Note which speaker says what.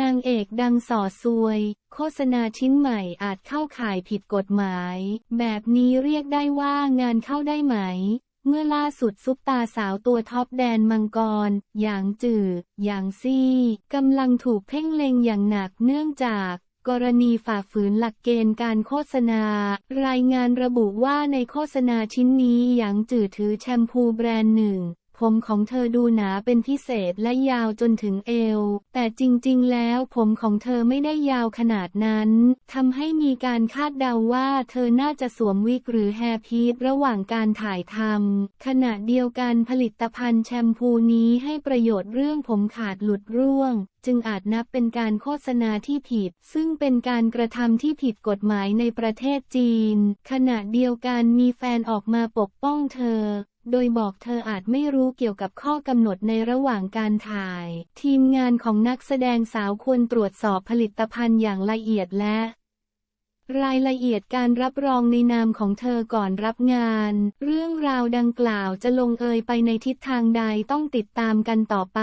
Speaker 1: นางเอกดังส่อซวย โฆษณาชิ้นใหม่อาจเข้าข่ายผิดกฎหมาย แบบนี้เรียกได้ว่างานเข้าได้ไหม เมื่อล่าสุดซุปตาสาวตัวท็อปแดนมังกร อย่างจื่ออย่างซี่กำลังถูกเพ่งเล็งอย่างหนักเนื่องจากกรณีฝ่าฝืนหลักเกณฑ์การโฆษณา รายงานระบุว่าในโฆษณาชิ้นนี้หยางจื่อถือแชมพูแบรนด์หนึ่ง ผมของเธอดูหนาเป็นพิเศษและยาวจนถึงเอว แต่จริงๆ แล้วผมของเธอไม่ได้ยาวขนาดนั้น ทำให้มีการคาดเดาว่าเธอน่าจะสวมวิกหรือแฮร์พีทระหว่างการถ่ายทำ ขณะเดียวกันผลิตภัณฑ์แชมพูนี้ให้ประโยชน์เรื่องผมขาดหลุดร่วง จึงอาจนับเป็นการโฆษณาที่ผิด ซึ่งเป็นการกระทำที่ผิดกฎหมายในประเทศจีน ขณะเดียวกันมีแฟนออกมาปกป้องเธอ โดยบอกเธออาจไม่รู้เกี่ยวกับข้อกำหนดในระหว่างการถ่าย ทีมงานของนักแสดงสาวควรตรวจสอบผลิตภัณฑ์อย่างละเอียดและ รายละเอียดการรับรองในนามของเธอก่อนรับงาน เรื่องราวดังกล่าวจะลงเอยไปในทิศทางใดต้องติดตามกันต่อไป